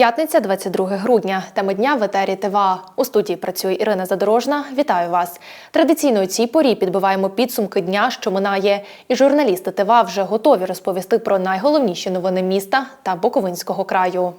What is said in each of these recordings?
П'ятниця, 22 грудня. Теми дня в етері ТВА. У студії працює Ірина Задорожна. Вітаю вас. Традиційно у цій порі підбиваємо підсумки дня, що минає. І журналісти ТВА вже готові розповісти про найголовніші новини міста та Буковинського краю.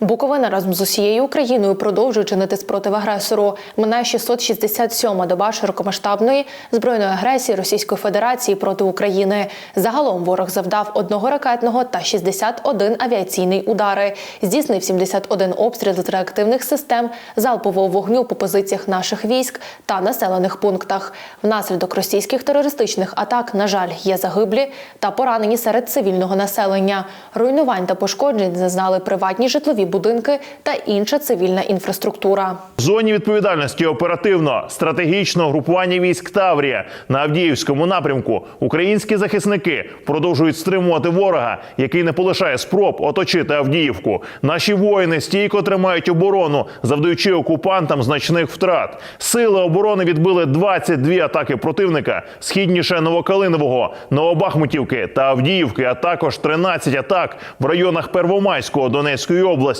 Буковина разом з усією Україною продовжує чинити спротив агресору. Минає 667-ма доба широкомасштабної збройної агресії Російської Федерації проти України. Загалом ворог завдав одного ракетного та 61 авіаційний удари. Здійснив 71 обстріл з реактивних систем залпового вогню по позиціях наших військ та населених пунктах. Внаслідок російських терористичних атак, на жаль, є загиблі та поранені серед цивільного населення. Руйнувань та пошкоджень зазнали приватні житлові будинки та інша цивільна інфраструктура. В зоні відповідальності оперативно стратегічного групування військ Таврія на Авдіївському напрямку українські захисники продовжують стримувати ворога, який не полишає спроб оточити Авдіївку. Наші воїни стійко тримають оборону, завдаючи окупантам значних втрат. Сили оборони відбили 22 атаки противника східніше Новокалинового, Новобахмутівки та Авдіївки, а також 13 атак в районах Первомайського Донецької області.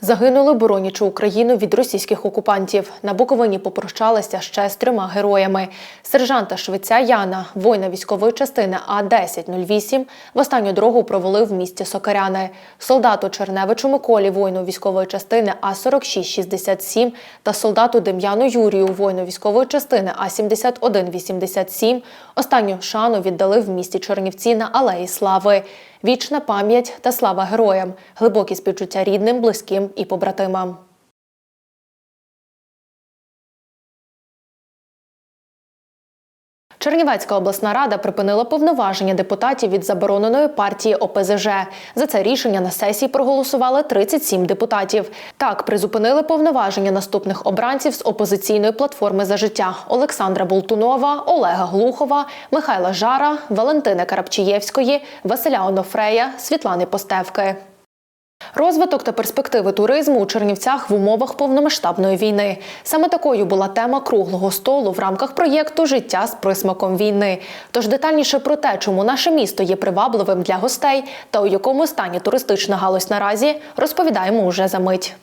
Загинули, боронячи Україну від російських окупантів. На Буковині попрощалися ще з трьома героями. Сержанта Швеця Яна, воїна військової частини А-1008, в останню дорогу провели в місті Сокаряни. Солдату Черневичу Миколі, воїну військової частини А-4667 та солдату Дем'яну Юрію, воїну військової частини А-7187 останню шану віддали в місті Чернівці на Алеї Слави. Вічна пам'ять та слава героям, глибокі співчуття рідним, близьким і побратимам. Чернівецька обласна рада припинила повноваження депутатів від забороненої партії ОПЗЖ. За це рішення на сесії проголосували 37 депутатів. Так призупинили повноваження наступних обранців з опозиційної платформи за життя Олександра Болтунова, Олега Глухова, Михайла Жара, Валентини Карапчієвської, Василя Онофрея, Світлани Постевки. Розвиток та перспективи туризму у Чернівцях в умовах повномасштабної війни. Саме такою була тема круглого столу в рамках проєкту Життя з присмаком війни. Тож детальніше про те, чому наше місто є привабливим для гостей та у якому стані туристична галузь наразі, розповідаємо уже за мить.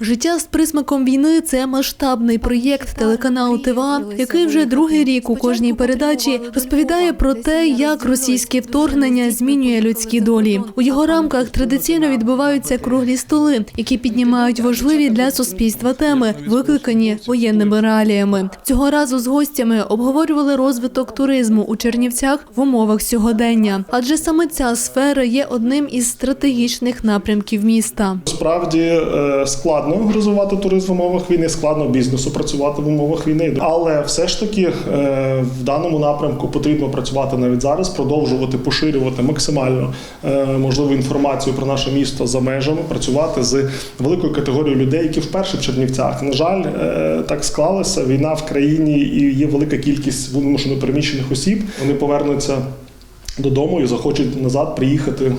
Життя з присмаком війни це масштабний проєкт телеканалу ТВА, який вже другий рік у кожній передачі розповідає про те, як російське вторгнення змінює людські долі. У його рамках традиційно відбуваються круглі столи, які піднімають важливі для суспільства теми, викликані воєнними реаліями. Цього разу з гостями обговорювали розвиток туризму у Чернівцях в умовах сьогодення, адже саме ця сфера є одним із стратегічних напрямків міста. Справді е, складно розвивати туризм в умовах війни, складно бізнесу працювати в умовах війни. Але все ж таки е, в даному напрямку потрібно працювати навіть зараз, продовжувати поширювати максимально е, можливу інформацію про наше місто за межами, працювати з великою категорією людей, які вперше в Чернівцях. На жаль, е, так склалося. Війна в країні і є велика кількість вимушено переміщених осіб. Вони повернуться. Додому і захочуть назад приїхати, е,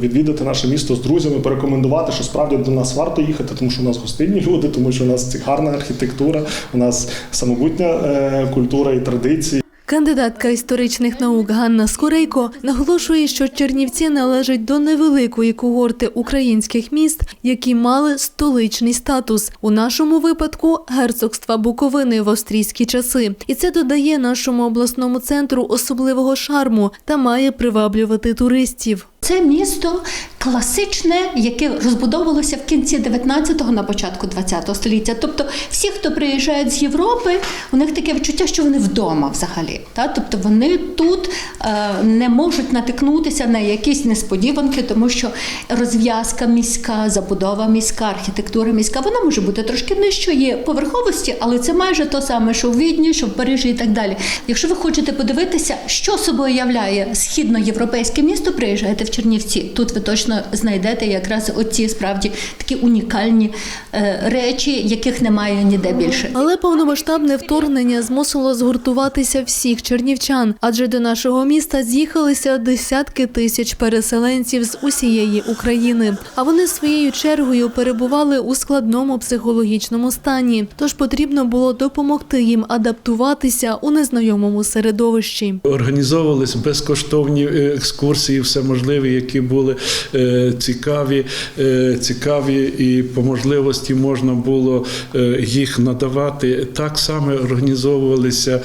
відвідати наше місто з друзями, порекомендувати, що справді до нас варто їхати, тому що у нас гостинні люди, тому що у нас гарна архітектура, у нас самобутня е, культура і традиції. Кандидатка історичних наук Ганна Скорейко наголошує, що Чернівці належать до невеликої когорти українських міст, які мали столичний статус. У нашому випадку герцогства Буковини в австрійські часи, і це додає нашому обласному центру особливого шарму та має приваблювати туристів. Це місто класичне, яке розбудовувалося в кінці 19-го, на початку 20-го століття. Тобто, всі, хто приїжджають з Європи, у них таке відчуття, що вони вдома взагалі. Та? Тобто вони тут е, не можуть натикнутися на якісь несподіванки, тому що розв'язка міська, забудова міська, архітектура міська, вона може бути трошки нижчої поверховості, але це майже то саме, що в Відні, що в Парижі і так далі. Якщо ви хочете подивитися, що собою являє східноєвропейське місто, приїжджаєте в Чернівці. Тут ви точно знайдете якраз оці справді такі унікальні е, речі, яких немає ніде більше. Але повномасштабне вторгнення змусило згуртуватися всіх чернівчан, адже до нашого міста з'їхалися десятки тисяч переселенців з усієї України. А вони своєю чергою перебували у складному психологічному стані. Тож потрібно було допомогти їм адаптуватися у незнайомому середовищі. Організовувались безкоштовні е, екскурсії, все можливе, які були е, цікаві, е, цікаві, і по можливості можна було е, їх надавати. Так само організовувалися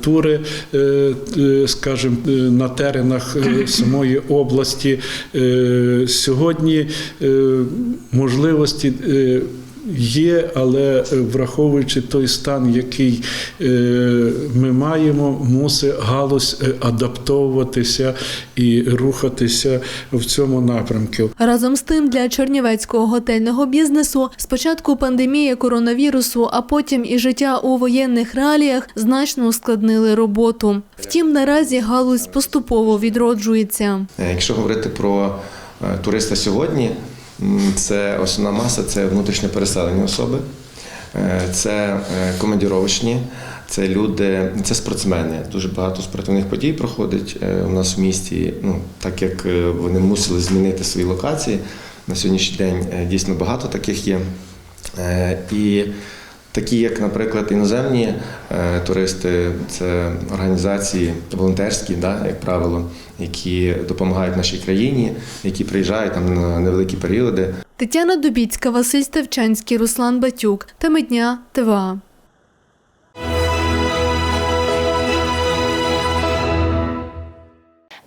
тури, скажімо, на теренах самої області. Сьогодні можливості. Є, але е, враховуючи той стан, який е, ми маємо, мусить галузь е, адаптовуватися і рухатися в цьому напрямку. Разом з тим для чернівецького готельного бізнесу спочатку пандемія коронавірусу, а потім і життя у воєнних реаліях значно ускладнили роботу. Втім, наразі галузь поступово відроджується. Якщо говорити про туриста сьогодні, це основна маса це внутрішньо переселені особи, Е, це е, командіровочні, це люди, це спортсмени. Дуже багато спортивних подій проходить е, у нас в місті. Ну так як вони мусили змінити свої локації. На сьогоднішній день дійсно багато таких є. І Такі, як, наприклад, іноземні е, туристи, це організації волонтерські, да, як правило, які допомагають нашій країні, які приїжджають там на невеликі періоди. Тетяна Дубіцька, Василь Ставчанський, Руслан Батюк. Теми дня ТВА.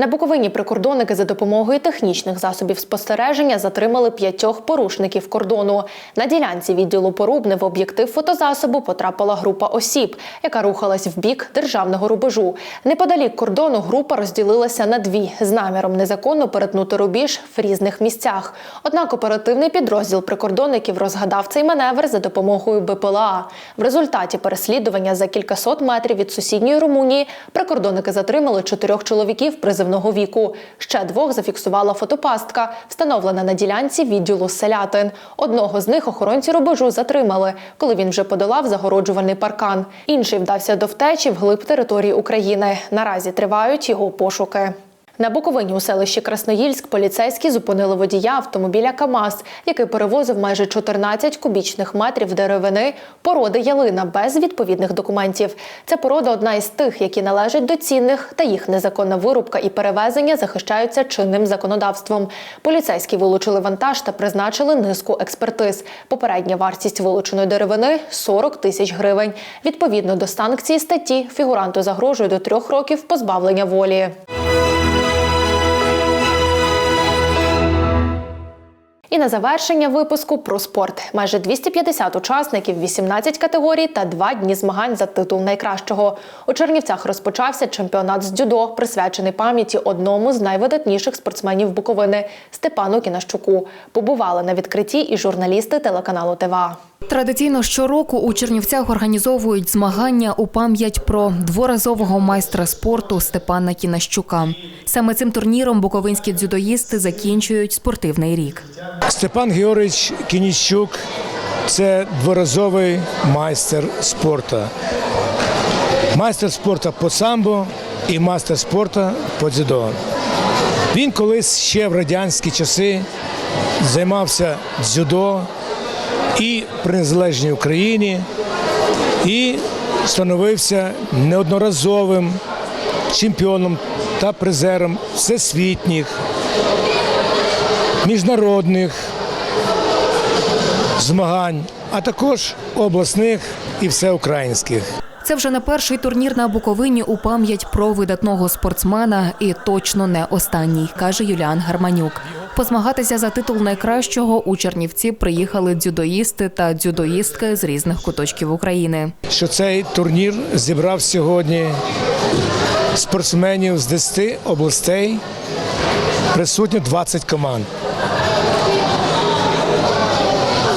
На Буковині прикордонники за допомогою технічних засобів спостереження затримали п'ятьох порушників кордону. На ділянці відділу Порубне в об'єктив фотозасобу потрапила група осіб, яка рухалась в бік державного рубежу. Неподалік кордону група розділилася на дві з наміром незаконно перетнути рубіж в різних місцях. Однак оперативний підрозділ прикордонників розгадав цей маневр за допомогою БПЛА. В результаті переслідування за кількасот метрів від сусідньої Румунії прикордонники затримали чотирьох чоловіків призивного віку. Ще двох зафіксувала фотопастка, встановлена на ділянці відділу селятин. Одного з них охоронці рубежу затримали, коли він вже подолав загороджувальний паркан. Інший вдався до втечі вглиб території України. Наразі тривають його пошуки. На Буковині у селищі Красноїльськ поліцейські зупинили водія автомобіля КАМАЗ, який перевозив майже 14 кубічних метрів деревини породи ялина без відповідних документів. Ця порода одна із тих, які належать до цінних, та їх незаконна вирубка і перевезення захищаються чинним законодавством. Поліцейські вилучили вантаж та призначили низку експертиз. Попередня вартість вилученої деревини 40 тисяч гривень. Відповідно до санкції статті фігуранту загрожує до трьох років позбавлення волі. І на завершення випуску про спорт. Майже 250 учасників, 18 категорій та два дні змагань за титул найкращого. У Чернівцях розпочався чемпіонат з дзюдо, присвячений пам'яті одному з найвидатніших спортсменів Буковини Степану Кінащуку. Побували на відкритті і журналісти телеканалу ТВА. Традиційно щороку у Чернівцях організовують змагання у пам'ять про дворазового майстра спорту Степана Кінащука. Саме цим турніром буковинські дзюдоїсти закінчують спортивний рік. Степан Георгійович Кініщук це дворазовий майстер спорту. Майстер спорту по самбо і майстер спорту по дзюдо. Він колись ще в радянські часи займався дзюдо і при незалежній Україні, і становився неодноразовим чемпіоном та призером всесвітніх міжнародних змагань, а також обласних і всеукраїнських. Це вже не перший турнір на Буковині у пам'ять про видатного спортсмена і точно не останній, каже Юліан Гарманюк. Позмагатися за титул найкращого у Чернівці приїхали дзюдоїсти та дзюдоїстки з різних куточків України. Що цей турнір зібрав сьогодні спортсменів з 10 областей, присутні 20 команд.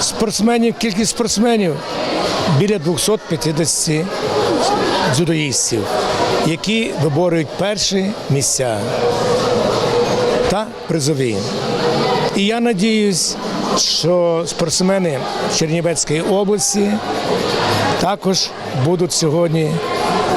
Спортсменів, кількість спортсменів біля 250 дзюдоїстів, які виборюють перші місця. та призові. І я надіюсь, що спортсмени Чернівецької області також будуть сьогодні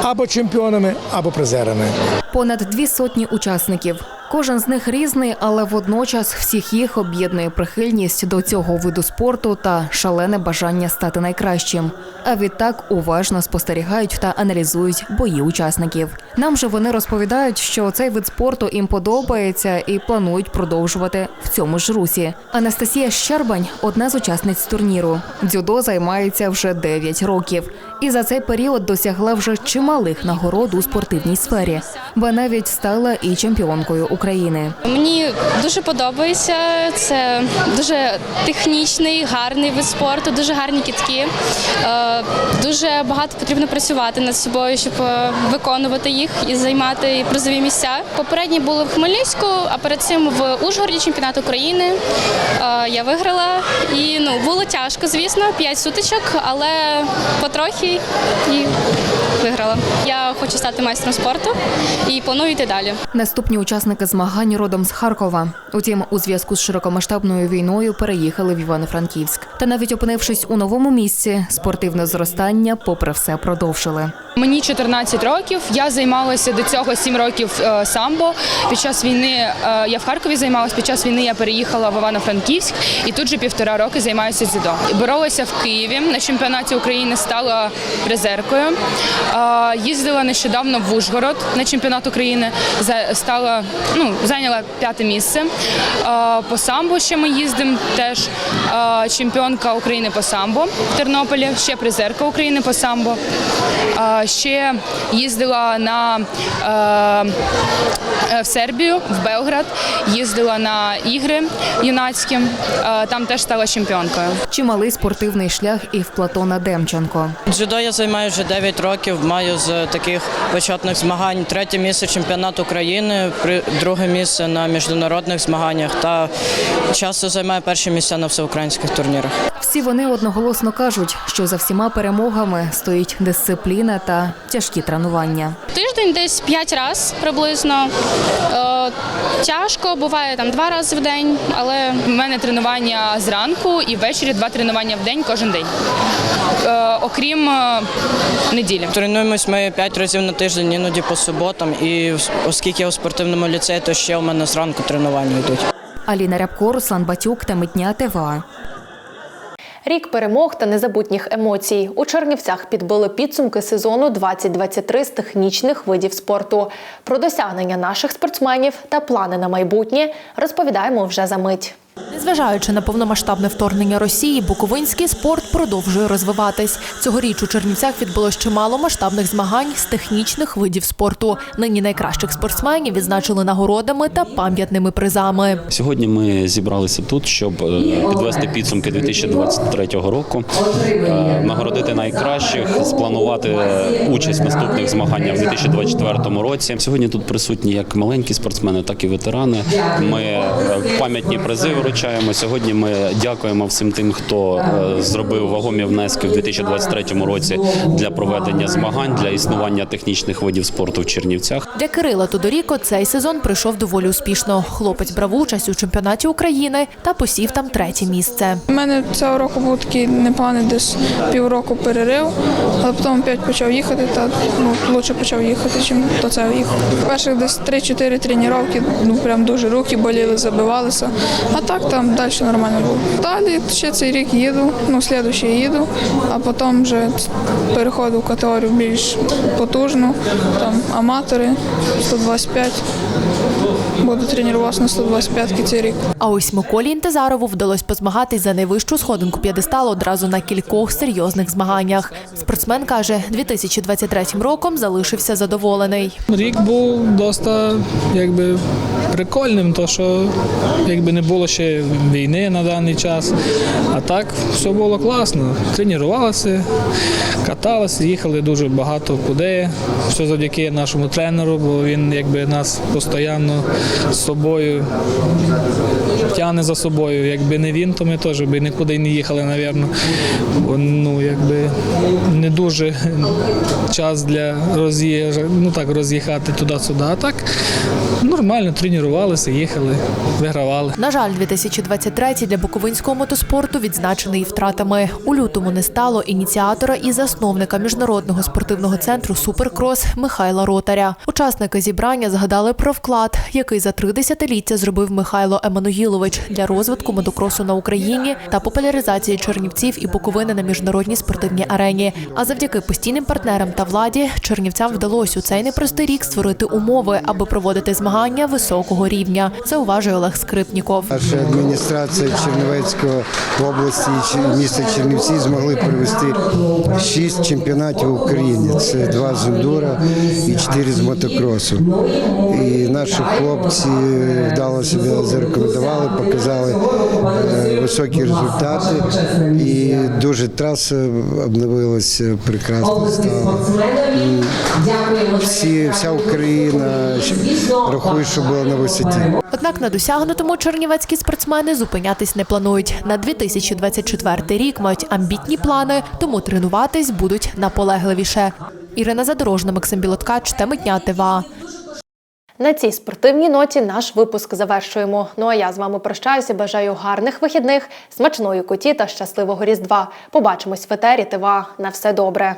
або чемпіонами, або призерами. Понад дві сотні учасників. Кожен з них різний, але водночас всіх їх об'єднує прихильність до цього виду спорту та шалене бажання стати найкращим. А відтак уважно спостерігають та аналізують бої учасників. Нам же вони розповідають, що цей вид спорту їм подобається і планують продовжувати в цьому ж русі. Анастасія Щербань одна з учасниць турніру. Дзюдо займається вже 9 років, і за цей період досягла вже чималих нагород у спортивній сфері, ба навіть стала і чемпіонкою України. Мені дуже подобається. Це дуже технічний, гарний вид спорту, дуже гарні кітки. Е, Дуже багато потрібно працювати над собою, щоб е, виконувати їх і займати призові місця. Попередні були в Хмельницьку, а перед цим в Ужгороді чемпіонат України. Е, Я виграла і ну було тяжко, звісно, 5 сутичок, але потрохи і виграла. Я хочу стати майстром спорту і планую йти далі. Наступні учасники змагань родом з Харкова. Утім, у зв'язку з широкомасштабною війною переїхали в Івано-Франківськ. Та навіть опинившись у новому місці, спортивне зростання, попри все, продовжили. Мені 14 років. Я займалася до цього 7 років е, самбо. Під час війни е, я в Харкові займалася. Під час війни я переїхала в Івано-Франківськ і тут же півтора роки займаюся дзюдо. Боролася в Києві на чемпіонаті України. Стала призеркою. Е, Їздила нещодавно в Ужгород на чемпіонат України. Стала ну зайняла п'яте місце. По самбо ще ми їздимо. Теж чемпіонка України по самбо в Тернополі. Ще призерка України по самбо. Ще їздила на е, е, в Сербію, в Белград, їздила на ігри юнацькі, е, там теж стала чемпіонкою. Чималий спортивний шлях і в Платона Демченко. Дзюдо я займаю вже 9 років. Маю з таких початних змагань третє місце чемпіонат України, друге місце на міжнародних змаганнях та часто займаю перші місця на всеукраїнських турнірах. Всі вони одноголосно кажуть, що за всіма перемогами стоїть дисципліна та тяжкі тренування. Тиждень десь 5 разів приблизно. Е, Тяжко, буває там два рази в день, але У мене тренування зранку і ввечері два тренування в день кожен день. Е, Окрім е, неділі. Тренуємось ми 5 разів на тиждень, іноді по суботам. І оскільки я у спортивному ліцеї, то ще у мене зранку тренування йдуть. Аліна Рябко, Руслан Батюк та Митня ТВА. Рік перемог та незабутніх емоцій. У Чернівцях підбили підсумки сезону 2023 з технічних видів спорту. Про досягнення наших спортсменів та плани на майбутнє розповідаємо вже за мить. Незважаючи на повномасштабне вторгнення Росії, буковинський спорт продовжує розвиватись. Цьогоріч у Чернівцях відбулось чимало масштабних змагань з технічних видів спорту. Нині найкращих спортсменів відзначили нагородами та пам'ятними призами. Сьогодні ми зібралися тут, щоб е, підвести підсумки 2023 року, е, нагородити найкращих, спланувати участь в наступних змаганнях в 2024 році. Сьогодні тут присутні як маленькі спортсмени, так і ветерани. Ми е, пам'ятні призи вручаємо. Сьогодні ми дякуємо всім тим, хто е, зробив вагомі внески в 2023 році для проведення змагань, для існування технічних видів спорту в Чернівцях. Для Кирила Тодоріко цей сезон пройшов доволі успішно. Хлопець брав участь у чемпіонаті України та посів там третє місце. У мене цього року був такий непоганий десь півроку перерив, але потім опять почав їхати, та ну, лучше почав їхати, чим до цього їхав. Перших десь 3-4 тренування, ну прям дуже руки боліли, забивалися. А так там далі нормально було. Далі ще цей рік їду, ну слідуючий їду, а потім вже переходу в категорію більш потужну, там аматори 125. Буду тренуватися на 125 цей рік. А ось Миколі Інтезарову вдалося позмагатись за найвищу сходинку п'єдесталу одразу на кількох серйозних змаганнях. Спортсмен каже, 2023 роком залишився задоволений. Рік був доста якби прикольним, то що якби не було ще війни на даний час. А так все було класно. Тренувалися, каталися, їхали дуже багато куди. Все завдяки нашому тренеру, бо він якби нас постійно з собою, тягне за собою. Якби не він, то ми теж би нікуди й не їхали, напевно. Ну, якби не дуже час для роз'їжджа, ну так, роз'їхати туди-сюди. А так нормально тренувалися, їхали, вигравали. На жаль, 2023 для буковинського мотоспорту відзначений втратами. У лютому не стало ініціатора і засновника міжнародного спортивного центру Суперкрос Михайла Ротаря. Учасники зібрання згадали про вклад, який за три десятиліття зробив Михайло Еммануїлович для розвитку мотокросу на Україні та популяризації Чернівців і Буковини на міжнародній спортивній арені. А завдяки постійним партнерам та владі Чернівцям вдалося у цей непростий рік створити умови, аби проводити змагання високого рівня. Зауважує Олег Скрипніков. Наша адміністрація Чернівецької області міста Чернівці змогли провести шість чемпіонатів в Україні. Це два з ендура і чотири з мотокросу. І наші хлопці вдало себе зарекомендували, показали е, високі результати. І дуже траса обновилася, прекрасно стала. І Всі, вся Україна рахує, що була на висоті. Однак на досягнутому чернівецькі спортсмени зупинятись не планують. На 2024 рік мають амбітні плани, тому тренуватись будуть наполегливіше. Ірина Задорожна, Максим Білоткач, теми дня ТВА. На цій спортивній ноті наш випуск завершуємо. Ну а я з вами прощаюся. Бажаю гарних вихідних, смачної коті та щасливого різдва. Побачимось в етері Тива На все добре.